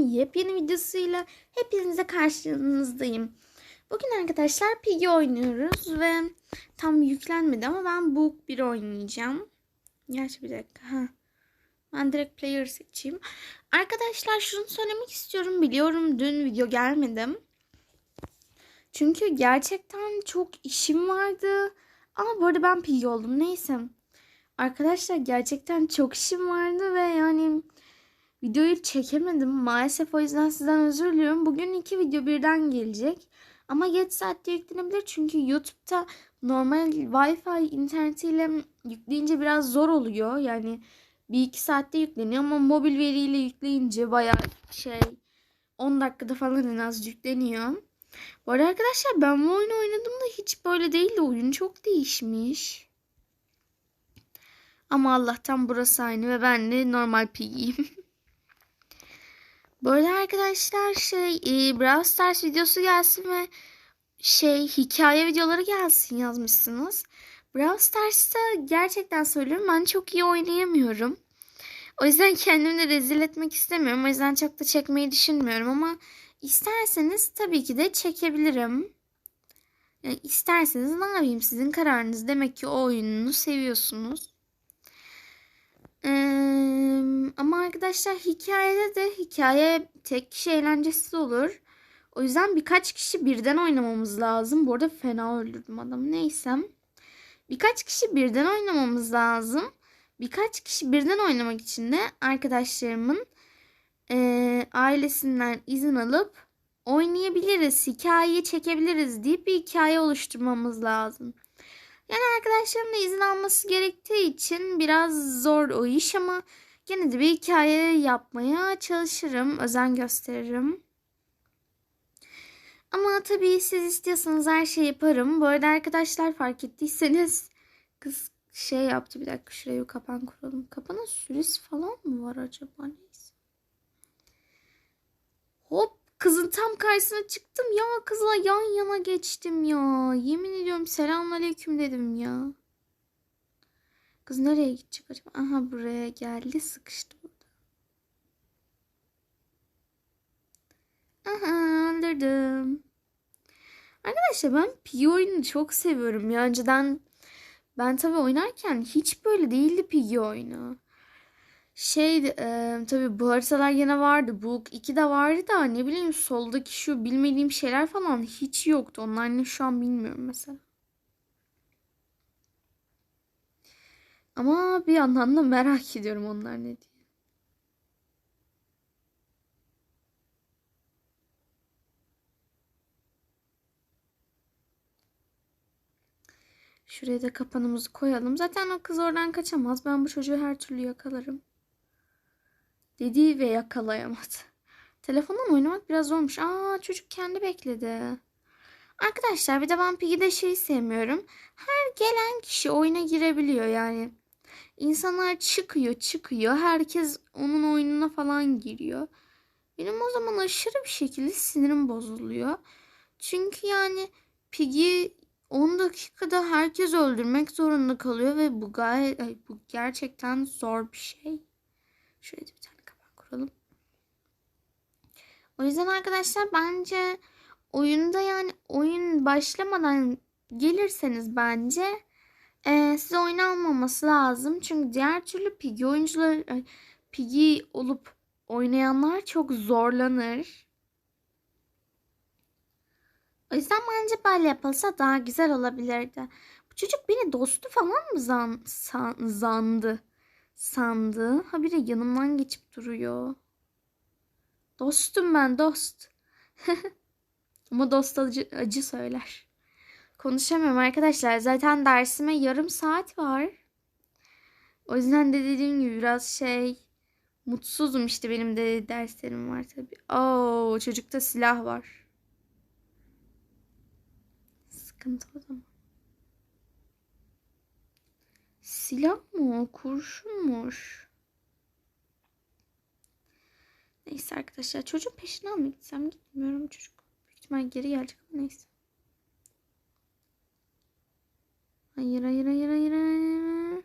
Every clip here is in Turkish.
yepyeni videosuyla hepinize karşınızdayım. Bugün arkadaşlar Piggy oynuyoruz ve tam yüklenmedi ama ben Book 1 oynayacağım. Gerçi bir dakika. Ha. Ben direkt player seçeyim. Arkadaşlar şunu söylemek istiyorum. Biliyorum dün video gelmedim. Çünkü gerçekten çok işim vardı. Ama bu arada ben Piggy oldum. Neyse. Arkadaşlar gerçekten çok işim vardı ve yani videoyu çekemedim. Maalesef o yüzden sizden özür diliyorum. Bugün iki video birden gelecek. Ama geç saatte yüklenebilir çünkü YouTube'da normal Wi-Fi internetiyle yükleyince biraz zor oluyor. Yani bir iki saatte yükleniyor ama mobil veriyle yükleyince bayağı şey 10 dakikada falan en az yükleniyor. Bu arada arkadaşlar ben bu oyunu oynadığımda hiç böyle değildi. Oyun çok değişmiş. Ama Allah'tan burası aynı ve ben de normal pigiyim. Böyle arkadaşlar şey e, Brawl Stars videosu gelsin ve şey hikaye videoları gelsin yazmışsınız. Brawl Stars'ta gerçekten söylüyorum ben çok iyi oynayamıyorum. O yüzden kendimi de rezil etmek istemiyorum. O yüzden çok da çekmeyi düşünmüyorum ama isterseniz tabii ki de çekebilirim. Yani isterseniz ne yapayım sizin kararınız. Demek ki o oyununu seviyorsunuz. Ee, ama arkadaşlar hikayede de hikaye tek kişi eğlencesiz olur. O yüzden birkaç kişi birden oynamamız lazım. Bu arada fena öldürdüm adamı. Neyse. Birkaç kişi birden oynamamız lazım. Birkaç kişi birden oynamak için de arkadaşlarımın e, ailesinden izin alıp oynayabiliriz, hikayeyi çekebiliriz deyip bir hikaye oluşturmamız lazım. Yani arkadaşlarımın da izin alması gerektiği için biraz zor o iş ama gene de bir hikaye yapmaya çalışırım, özen gösteririm. Ama tabii siz istiyorsanız her şeyi yaparım. Bu arada arkadaşlar fark ettiyseniz kız şey yaptı bir dakika şuraya bir kapan kuralım. Kapana süresi falan mı var acaba neyse. Hop kızın tam karşısına çıktım ya kızla yan yana geçtim ya. Yemin ediyorum selamünaleyküm dedim ya. Kız nereye gidecek acaba? Aha buraya geldi sıkıştı burada. Aha öldürdüm. Arkadaşlar ben Piggy oyunu çok seviyorum ya. Önceden ben tabii oynarken hiç böyle değildi Piggy oyunu. Şey e, tabii bu haritalar yine vardı. Book 2 de vardı da ne bileyim soldaki şu bilmediğim şeyler falan hiç yoktu. Onlar ne şu an bilmiyorum mesela. Ama bir yandan da merak ediyorum onlar ne diye. Şuraya da kapanımızı koyalım. Zaten o kız oradan kaçamaz. Ben bu çocuğu her türlü yakalarım. Dedi ve yakalayamadı. Telefondan oynamak biraz zormuş. Aa çocuk kendi bekledi. Arkadaşlar bir de ben Piggy'de şeyi sevmiyorum. Her gelen kişi oyuna girebiliyor yani. İnsanlar çıkıyor çıkıyor. Herkes onun oyununa falan giriyor. Benim o zaman aşırı bir şekilde sinirim bozuluyor. Çünkü yani Piggy 10 dakikada herkes öldürmek zorunda kalıyor ve bu gayet ay, bu gerçekten zor bir şey. Şöyle bir tane kuralım. O yüzden arkadaşlar bence oyunda yani oyun başlamadan gelirseniz bence e, size oyun almaması lazım. Çünkü diğer türlü Piggy oyuncular Piggy olup oynayanlar çok zorlanır. O yüzden bence böyle yapılsa daha güzel olabilirdi. Bu çocuk beni dostu falan mı zan, san, zandı? Sandı. Ha bir de yanımdan geçip duruyor. Dostum ben dost. Ama dost acı, acı söyler. Konuşamıyorum arkadaşlar. Zaten dersime yarım saat var. O yüzden de dediğim gibi biraz şey mutsuzum işte benim de derslerim var tabii. Oo çocukta silah var. Sıkıntı o zaman. Silah mı o? Kurşunmuş. Neyse arkadaşlar. Çocuğun peşinden mi gitsem? Gitmiyorum çocuk. Büyük ihtimal geri gelecek ama neyse. Hayır hayır hayır hayır hayır.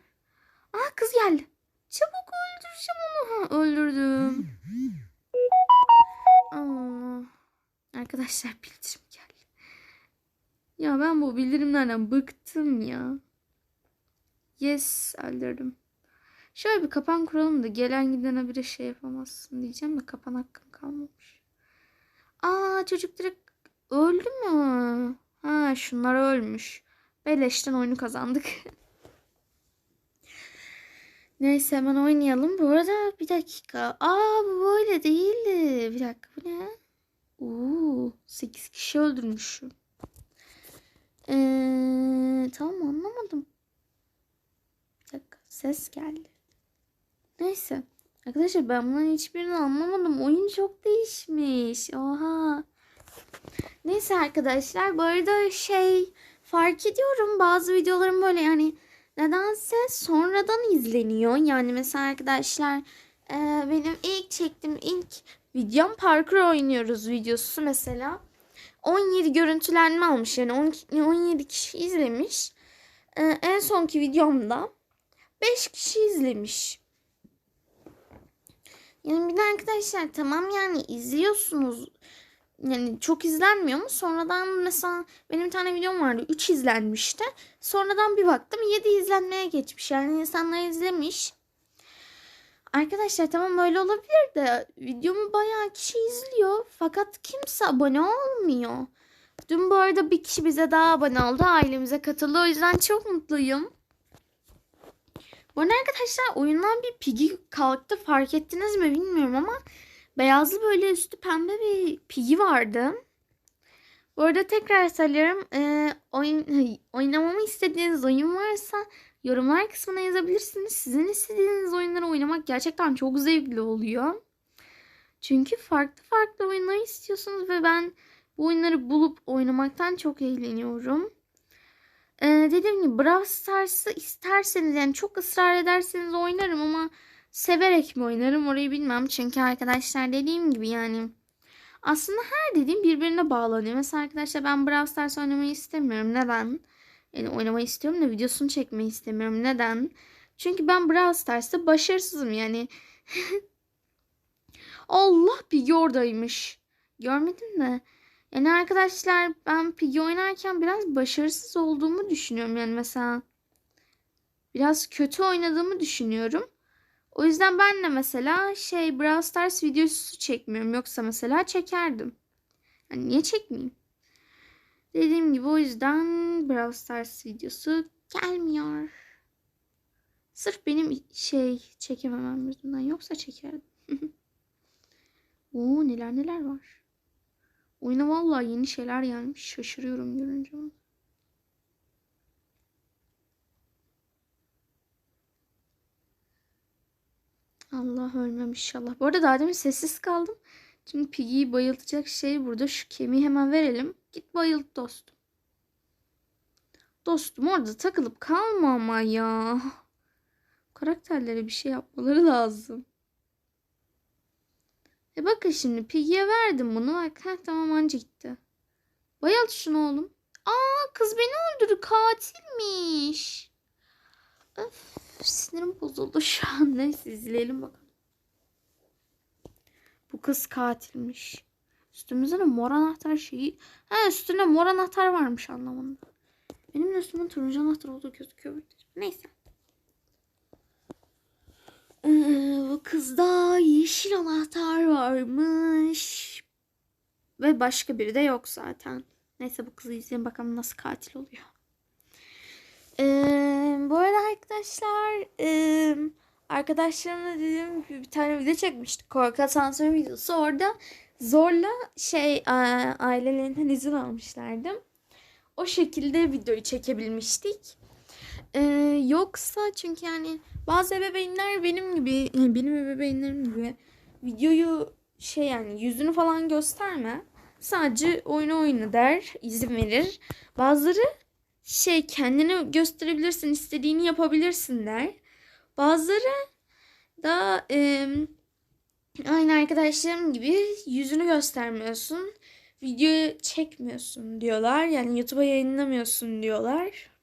Aa kız geldi. Çabuk öldüreceğim onu. Ha, öldürdüm. arkadaşlar bildirim geldi. Ya ben bu bildirimlerden bıktım ya. Yes öldürdüm. Şöyle bir kapan kuralım da gelen gidene bir şey yapamazsın diyeceğim de kapan hakkım kalmamış. Aa çocuk direkt öldü mü? Ha şunlar ölmüş. Beleşten oyunu kazandık. Neyse hemen oynayalım. Bu arada bir dakika. Aa bu böyle değildi. Bir dakika bu ne? Oo, 8 kişi öldürmüşüm. Ee, tamam anlamadım. Ses geldi. Neyse. Arkadaşlar ben bunların hiçbirini anlamadım. Oyun çok değişmiş. Oha. Neyse arkadaşlar bu arada şey fark ediyorum bazı videolarım böyle yani nedense sonradan izleniyor. Yani mesela arkadaşlar e, benim ilk çektiğim ilk videom parkur oynuyoruz videosu mesela. 17 görüntülenme almış yani 12, 17 kişi izlemiş. E, en sonki videomda 5 kişi izlemiş. Yani bir de arkadaşlar tamam yani izliyorsunuz. Yani çok izlenmiyor mu? Sonradan mesela benim tane videom vardı. 3 izlenmişti. Sonradan bir baktım 7 izlenmeye geçmiş. Yani insanlar izlemiş. Arkadaşlar tamam öyle olabilir de videomu bayağı kişi izliyor. Fakat kimse abone olmuyor. Dün bu arada bir kişi bize daha abone oldu. Ailemize katıldı. O yüzden çok mutluyum. Bu arada arkadaşlar oyundan bir Piggy kalktı. Fark ettiniz mi bilmiyorum ama beyazlı böyle üstü pembe bir Piggy vardı. Bu arada tekrar söylüyorum. E, oyun, oynamamı istediğiniz oyun varsa yorumlar kısmına yazabilirsiniz. Sizin istediğiniz oyunları oynamak gerçekten çok zevkli oluyor. Çünkü farklı farklı oyunlar istiyorsunuz ve ben bu oyunları bulup oynamaktan çok eğleniyorum. Ee, dediğim gibi Brawl Stars'ı isterseniz yani çok ısrar ederseniz oynarım ama severek mi oynarım orayı bilmem. Çünkü arkadaşlar dediğim gibi yani aslında her dediğim birbirine bağlanıyor. Mesela arkadaşlar ben Brawl Stars oynamayı istemiyorum. Neden? Yani oynamayı istiyorum da videosunu çekmeyi istemiyorum. Neden? Çünkü ben Brawl Stars'ta başarısızım yani. Allah Piggy oradaymış. Görmedim de. Yani arkadaşlar ben Piggy oynarken biraz başarısız olduğumu düşünüyorum. Yani mesela biraz kötü oynadığımı düşünüyorum. O yüzden ben de mesela şey Brawl Stars videosu çekmiyorum. Yoksa mesela çekerdim. Yani niye çekmeyeyim? Dediğim gibi o yüzden Brawl Stars videosu gelmiyor. Sırf benim şey çekememem yüzünden yoksa çekerdim. Oo neler neler var. Oyuna vallahi yeni şeyler gelmiş. Şaşırıyorum görünce. Allah ölmem inşallah. Bu arada daha demin sessiz kaldım. Şimdi Piggy'yi bayıltacak şey burada. Şu kemiği hemen verelim. Git bayılt dostum. Dostum orada takılıp kalma ama ya. Karakterlere bir şey yapmaları lazım. E bakın şimdi Piggy'ye verdim bunu. Bak heh, tamam anca gitti. Bayalt şunu oğlum. Aa kız beni öldürdü. Katilmiş. Öf, sinirim bozuldu şu an. Neyse izleyelim bakalım. Bu kız katilmiş. Üstümüzde de mor anahtar şeyi. Ha üstünde mor anahtar varmış anlamında. Benim de üstümün turuncu anahtar olduğu gözüküyor. Neyse. Ee, bu kızda yeşil anahtar varmış. Ve başka biri de yok zaten. Neyse bu kızı izleyin bakalım nasıl katil oluyor. Ee, bu arada arkadaşlar e, arkadaşlarımla dediğim gibi bir tane video çekmiştik. Korku asansör videosu. Orada zorla şey ailelerinden izin almışlardı. O şekilde videoyu çekebilmiştik. Ee, yoksa çünkü yani bazı ebeveynler benim gibi benim ebeveynlerim gibi videoyu şey yani yüzünü falan gösterme. Sadece oyunu oyna der, izin verir. Bazıları şey kendini gösterebilirsin, istediğini yapabilirsin der. Bazıları da e, aynı arkadaşlarım gibi yüzünü göstermiyorsun. Videoyu çekmiyorsun diyorlar. Yani YouTube'a yayınlamıyorsun diyorlar.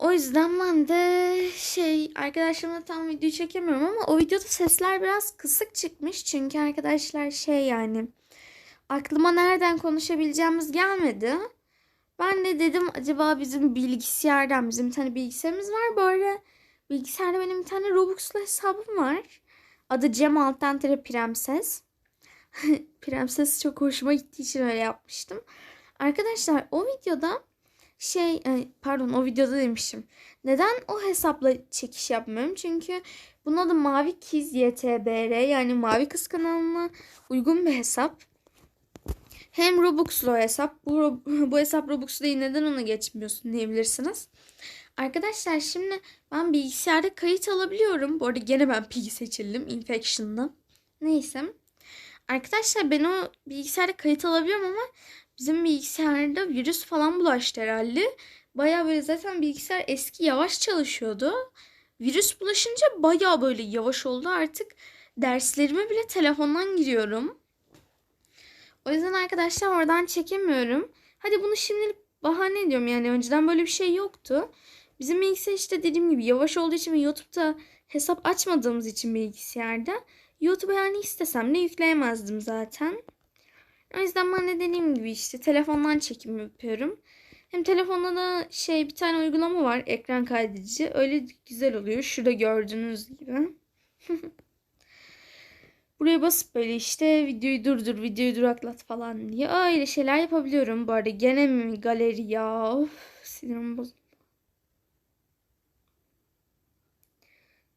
O yüzden ben de şey arkadaşlarımla tam video çekemiyorum ama o videoda sesler biraz kısık çıkmış. Çünkü arkadaşlar şey yani aklıma nereden konuşabileceğimiz gelmedi. Ben de dedim acaba bizim bilgisayardan bizim bir tane bilgisayarımız var. Böyle bilgisayarda benim bir tane Robux'lu hesabım var. Adı Cem Alttan Tere Prenses. Prenses çok hoşuma gittiği için öyle yapmıştım. Arkadaşlar o videoda şey e, pardon o videoda demişim. Neden o hesapla çekiş yapmıyorum? Çünkü bunun adı Mavi Kiz YTBR yani Mavi Kız kanalına uygun bir hesap. Hem Robux'lu hesap. Bu, bu hesap Robux değil neden ona geçmiyorsun diyebilirsiniz. Arkadaşlar şimdi ben bilgisayarda kayıt alabiliyorum. Bu arada gene ben Piggy seçildim. Infection'da. Neyse. Arkadaşlar ben o bilgisayarda kayıt alabiliyorum ama bizim bilgisayarda virüs falan bulaştı herhalde. Baya böyle zaten bilgisayar eski yavaş çalışıyordu. Virüs bulaşınca baya böyle yavaş oldu. Artık derslerime bile telefondan giriyorum. O yüzden arkadaşlar oradan çekemiyorum. Hadi bunu şimdilik bahane ediyorum yani önceden böyle bir şey yoktu. Bizim bilgisayar işte dediğim gibi yavaş olduğu için ve YouTube'da hesap açmadığımız için bilgisayarda YouTube'a yani istesem de yükleyemezdim zaten. O yüzden ben de dediğim gibi işte telefondan çekim yapıyorum. Hem telefonda da şey bir tane uygulama var ekran kaydedici. Öyle güzel oluyor. Şurada gördüğünüz gibi. Buraya basıp böyle işte videoyu durdur, videoyu duraklat falan diye öyle şeyler yapabiliyorum. Bu arada gene mi galeri ya? Of, sinirim bozuldu.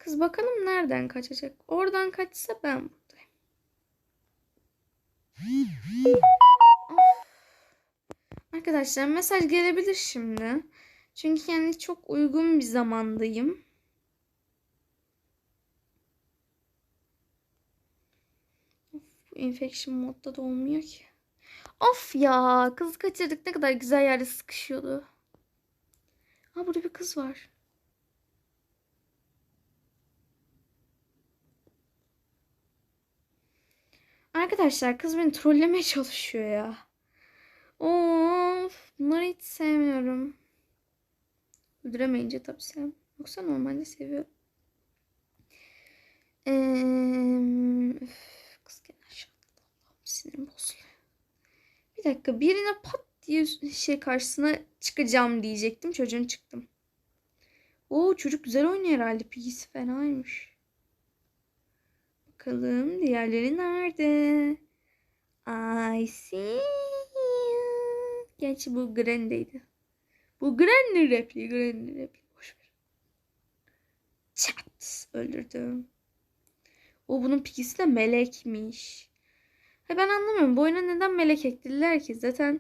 Kız bakalım nereden kaçacak? Oradan kaçsa ben buradayım. Arkadaşlar mesaj gelebilir şimdi. Çünkü yani çok uygun bir zamandayım. Bu infection modda da olmuyor ki. Of ya kız kaçırdık ne kadar güzel yerde sıkışıyordu. Ha burada bir kız var. Arkadaşlar kız beni trollemeye çalışıyor ya. Of bunları hiç sevmiyorum. Öldüremeyince tabii sevmem. Yoksa normalde seviyorum. Ee, üf, kız gene aşağıda. Sinirim bozuluyor. Bir dakika birine pat diye şey karşısına çıkacağım diyecektim. Çocuğun çıktım. Oo çocuk güzel oynuyor herhalde. Pigisi fenaymış. Bakalım diğerleri nerede? I see you. Gerçi bu Granny'deydi. Bu Granny repliği. Granny repliği. Boş ver. Çat. Öldürdüm. O bunun pigisi de melekmiş. Ha ben anlamıyorum. Bu oyuna neden melek eklediler ki? Zaten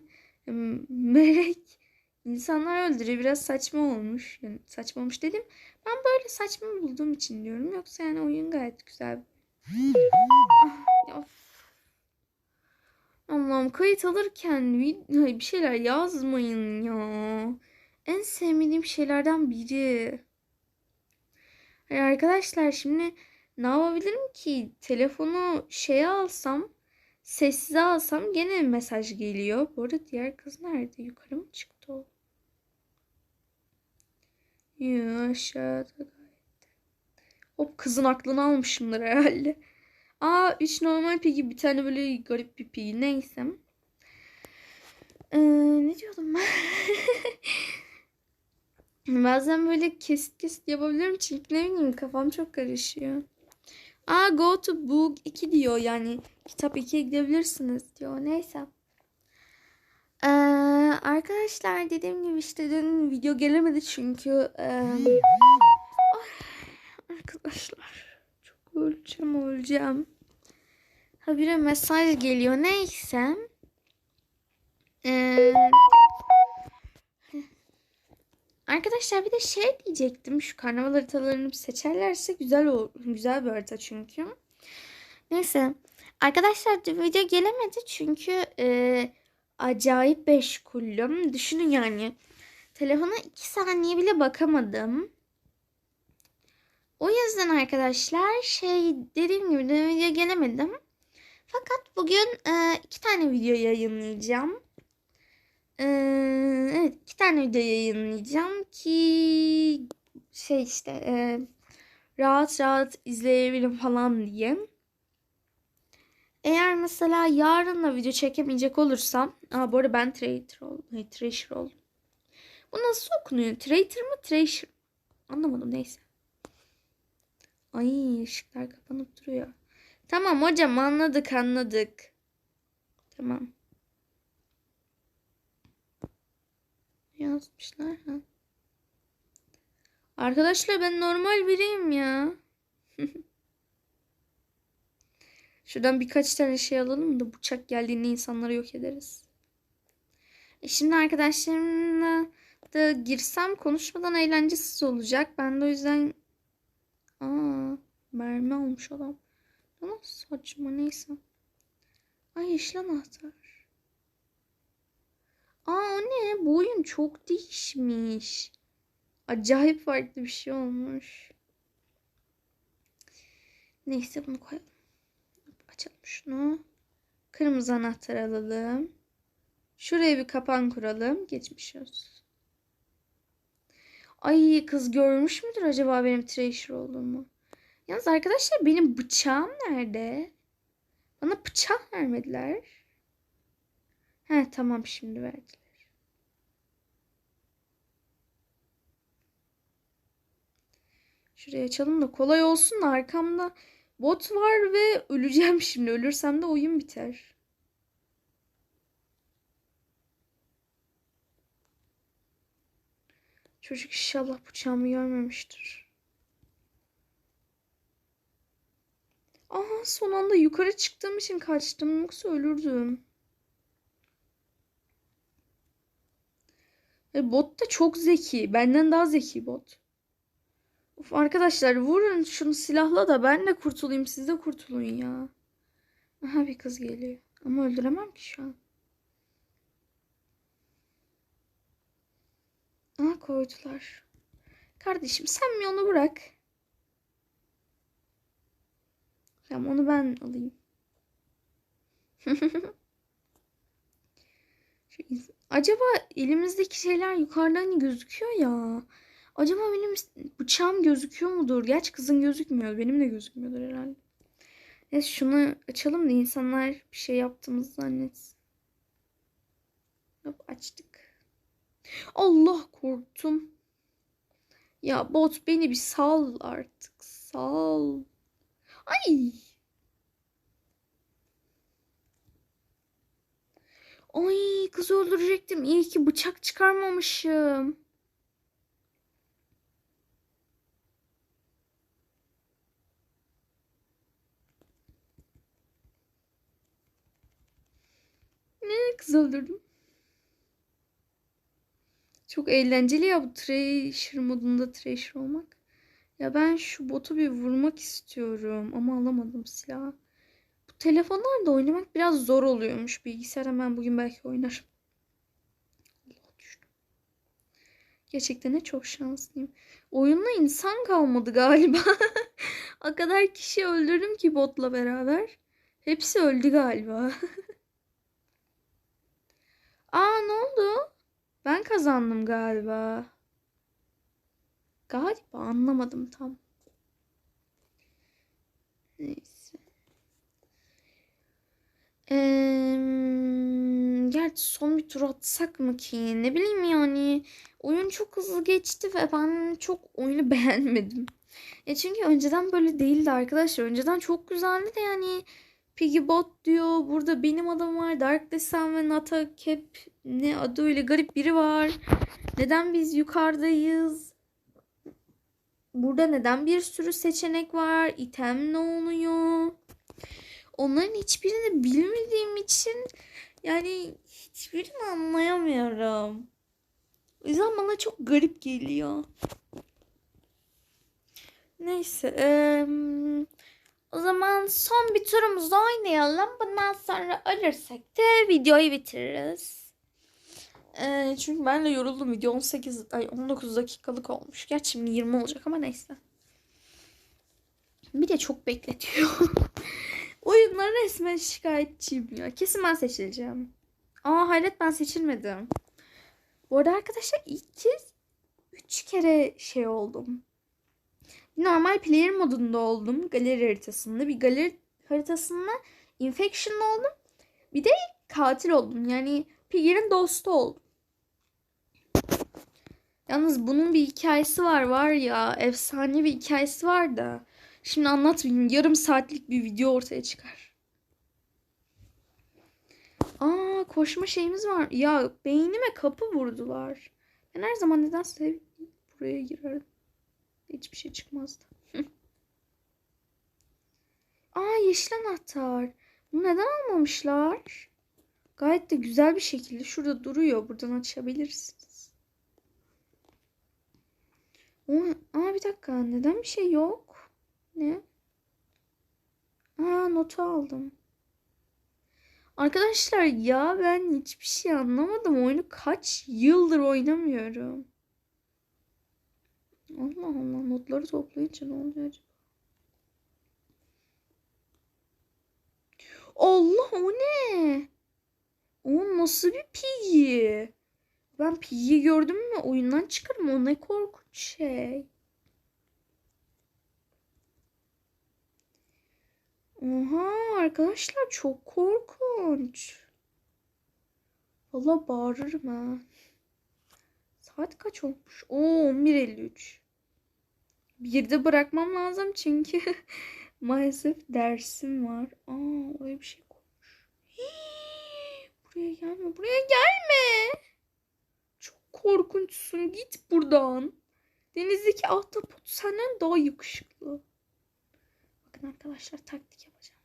melek insanlar öldürüyor. Biraz saçma olmuş. Yani saçma olmuş dedim. Ben böyle saçma bulduğum için diyorum. Yoksa yani oyun gayet güzel. Ah. Allah'ım kayıt alırken bir şeyler yazmayın ya. En sevmediğim şeylerden biri. Hayır arkadaşlar şimdi ne yapabilirim ki? Telefonu şeye alsam, sessize alsam gene mesaj geliyor. Bu arada diğer kız nerede? Yukarı mı çıktı o? Yo aşağıda Hop kızın aklını almışımdır herhalde. Aa 3 normal pigi bir tane böyle garip bir pigi neyse. Ee, ne diyordum ben? Bazen böyle kesit kesit yapabilirim çünkü ne bileyim kafam çok karışıyor. Aa go to book 2 diyor yani kitap 2'ye gidebilirsiniz diyor neyse. Ee, arkadaşlar dediğim gibi işte dün video gelemedi çünkü ay, arkadaşlar çok öleceğim öleceğim. Habire mesaj geliyor neyse. Ee, Arkadaşlar bir de şey diyecektim. Şu karnaval haritalarını seçerlerse güzel o güzel bir harita çünkü. Neyse. Arkadaşlar video gelemedi çünkü e, acayip meşguldüm. Düşünün yani. Telefona iki saniye bile bakamadım. O yüzden arkadaşlar şey dediğim gibi de video gelemedim. Fakat bugün e, iki tane video yayınlayacağım. Ee, evet iki tane video yayınlayacağım ki şey işte e, rahat rahat izleyebilirim falan diye. Eğer mesela yarın da video çekemeyecek olursam. Aa bu arada ben traitor oldum. Hayır, treasure oldum. Bu nasıl okunuyor? Traitor mı? Treasure. Anlamadım neyse. Ay ışıklar kapanıp duruyor. Tamam hocam anladık anladık. Tamam. Yazmışlar ha. Arkadaşlar ben normal biriyim ya. Şuradan birkaç tane şey alalım da bıçak geldiğinde insanları yok ederiz. E şimdi arkadaşlarımla da girsem konuşmadan eğlencesiz olacak. Ben de o yüzden aa mermi almış adam. Ama saçma neyse. Ay yeşil anahtar. Aa o ne? Bu oyun çok değişmiş. Acayip farklı bir şey olmuş. Neyse bunu koyalım. Açalım şunu. Kırmızı anahtar alalım. Şuraya bir kapan kuralım. Geçmiş olsun. Ay kız görmüş müdür acaba benim treasure olduğumu? Yalnız arkadaşlar benim bıçağım nerede? Bana bıçak vermediler. He tamam şimdi verdiler. Şurayı açalım da kolay olsun da arkamda bot var ve öleceğim şimdi. Ölürsem de oyun biter. Çocuk inşallah bıçağımı görmemiştir. Aha son anda yukarı çıktığım için kaçtım. Yoksa ölürdüm. E, bot da çok zeki. Benden daha zeki bot. Of arkadaşlar vurun şunu silahla da ben de kurtulayım. Siz de kurtulun ya. Aha bir kız geliyor. Ama öldüremem ki şu an. Aha koydular. Kardeşim sen mi onu bırak? Tamam onu ben alayım. Acaba elimizdeki şeyler yukarıdan gözüküyor ya. Acaba benim bıçağım gözüküyor mudur? Gerçi kızın gözükmüyor. Benim de gözükmüyordur herhalde. Neyse şunu açalım da insanlar bir şey yaptığımızı zannetsin. Hop açtık. Allah korktum. Ya bot beni bir sal artık. Sal. Ay. Ay kız öldürecektim. İyi ki bıçak çıkarmamışım. Ne kız öldürdüm. Çok eğlenceli ya bu Treasure modunda Treasure olmak. Ya ben şu botu bir vurmak istiyorum ama alamadım silahı. Bu telefonlarda oynamak biraz zor oluyormuş. Bilgisayar hemen bugün belki oynarım. Gerçekten ne çok şanslıyım. Oyunda insan kalmadı galiba. o kadar kişi öldürdüm ki botla beraber. Hepsi öldü galiba. Aa ne oldu? Ben kazandım galiba. Galiba anlamadım tam. Neyse. Eee, gerçi son bir tur atsak mı ki? Ne bileyim yani. Oyun çok hızlı geçti ve ben çok oyunu beğenmedim. E çünkü önceden böyle değildi arkadaşlar. Önceden çok güzeldi de yani Piggy Bot diyor. Burada benim adım var. Dark Descent ve Nata Cap ne adı öyle garip biri var. Neden biz yukarıdayız? Burada neden bir sürü seçenek var? İtem ne oluyor? Onların hiçbirini bilmediğim için yani hiçbirini anlayamıyorum. O yüzden bana çok garip geliyor. Neyse. eee, o zaman son bir turumuzu oynayalım. Bundan sonra ölürsek de videoyu bitiririz. Eee, çünkü ben de yoruldum. Video 18, ay 19 dakikalık olmuş. Gerçi şimdi 20 olacak ama neyse. Bir de çok bekletiyor. Oyunlara resmen şikayetçiyim ya. Kesin ben seçileceğim. Aa hayret ben seçilmedim. Bu arada arkadaşlar ilk kez 3 kere şey oldum. Normal player modunda oldum. Galeri haritasında. Bir galeri haritasında infection oldum. Bir de katil oldum. Yani Piggy'nin dostu oldum. Yalnız bunun bir hikayesi var var ya. Efsane bir hikayesi var da. Şimdi anlatmayayım. Yarım saatlik bir video ortaya çıkar. Aa koşma şeyimiz var. Ya beynime kapı vurdular. Ben her zaman nedense buraya girerdim. Hiçbir şey çıkmazdı. Aa yeşil anahtar. Bunu neden almamışlar? Gayet de güzel bir şekilde şurada duruyor. Buradan açabilirsiniz. Aa bir dakika. Neden bir şey yok? Ne? Aa notu aldım. Arkadaşlar ya ben hiçbir şey anlamadım. Oyunu kaç yıldır oynamıyorum. Allah Allah notları toplayınca ne oluyor acaba? Allah o ne? O nasıl bir Piggy? Ben Piggy'yi gördüm mü oyundan çıkarım. O ne korkunç şey. Oha arkadaşlar çok korkunç. Valla bağırırım ha. Saat kaç olmuş? Oo 11.53. Bir de bırakmam lazım çünkü maalesef dersim var. Aa öyle bir şey koymuş. Hii, buraya gelme, buraya gelme. Çok korkunçsun. Git buradan. Denizdeki ahtapot senden daha yakışıklı. Bakın arkadaşlar taktik yapacağım.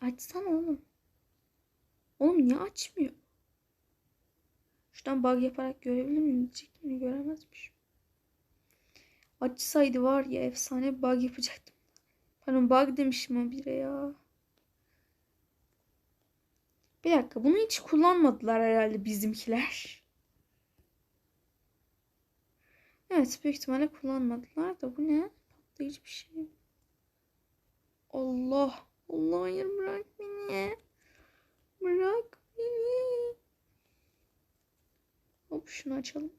Açsana oğlum. Oğlum niye açmıyor? Şuradan bug yaparak görebilir miyim? Diyecek mi? Göremezmiş. Açsaydı var ya efsane bug yapacaktım. Pardon bug demişim o bire ya. Bir dakika bunu hiç kullanmadılar herhalde bizimkiler. Evet büyük ihtimalle kullanmadılar da bu ne? Patlayıcı bir şey. Allah. Allah hayır bırak beni. Bırak beni. Hop şunu açalım.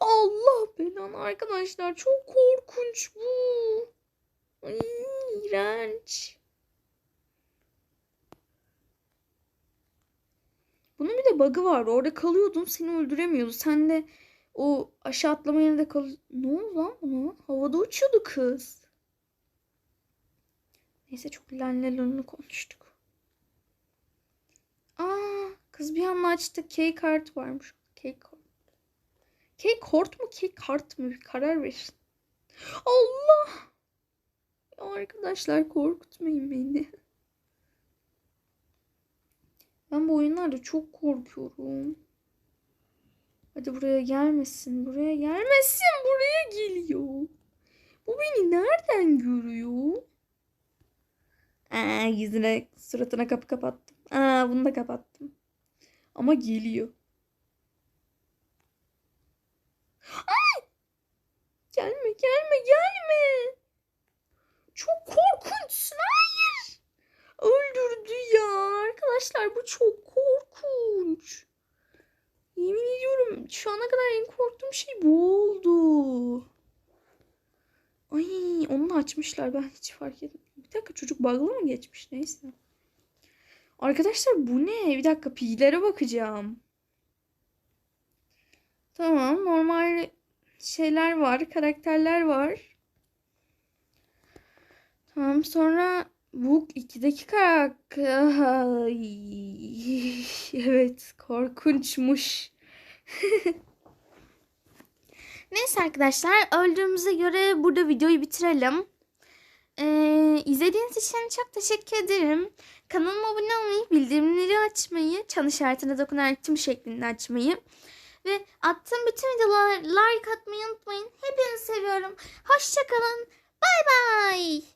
Allah belanı arkadaşlar çok korkunç bu. Ay, iğrenç. Bunun bir de bug'ı var. Orada kalıyordun seni öldüremiyordu. Sen de o aşağı atlama yerinde kal... Ne oldu lan buna? Havada uçuyordu kız. Neyse çok lanlelonunu konuştuk. Aa, kız bir anda açtı. Key kart varmış. Key kart. Key kart mı? Key kart mı? Bir karar verin. Allah! Ya arkadaşlar korkutmayın beni. Ben bu oyunlarda çok korkuyorum. Hadi buraya gelmesin. Buraya gelmesin. Buraya geliyor. Bu beni nereden görüyor? Aa, yüzüne, suratına kapı kapattım. Aa, bunu da kapattım. Ama geliyor. Ay! Gelme, gelme, gelme. Çok korkunçsun. Hayır. Öldürdü ya. Arkadaşlar bu çok korkunç. Yemin ediyorum şu ana kadar en korktuğum şey bu oldu. Ay onu açmışlar ben hiç fark etmedim. Bir dakika çocuk bug'lı mı geçmiş neyse. Arkadaşlar bu ne? Bir dakika pilere bakacağım. Tamam normal şeyler var karakterler var. Tamam sonra bu 2'deki karakter. Evet korkunçmuş. Neyse arkadaşlar öldüğümüze göre burada videoyu bitirelim. Ee, izlediğiniz için çok teşekkür ederim. Kanalıma abone olmayı, bildirimleri açmayı, çan işaretine dokunarak tüm şeklinde açmayı ve attığım bütün videolara like atmayı unutmayın. Hepinizi seviyorum. Hoşçakalın. Bay bay.